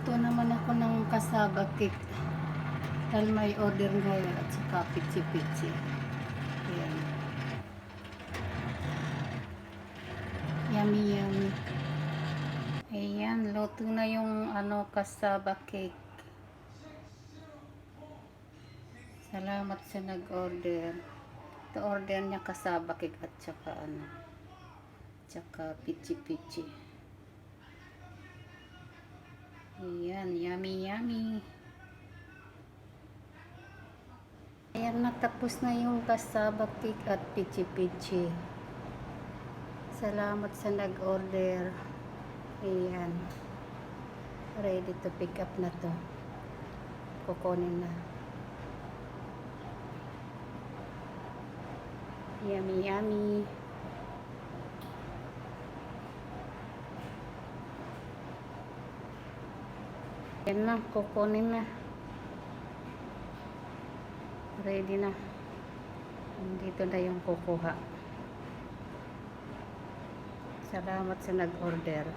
Magluto naman ako ng kasaba cake. Dahil may order ngayon at saka pichi-pichi. Ayan. Yummy, yummy. Ayan, luto na yung ano, kasaba cake. Salamat sa nag-order. Ito order niya kasaba cake at saka ano, tsaka pichi-pichi. Yummy, yummy. Ayan, natapos na yung kasaba cake at pichi-pichi. Salamat sa nag-order. Ayan. Ready to pick up na to. Kukunin na. Yummy, yummy. Yan na, kukunin na. Ready na. Dito na yung kukuha. Salamat sa nag-order.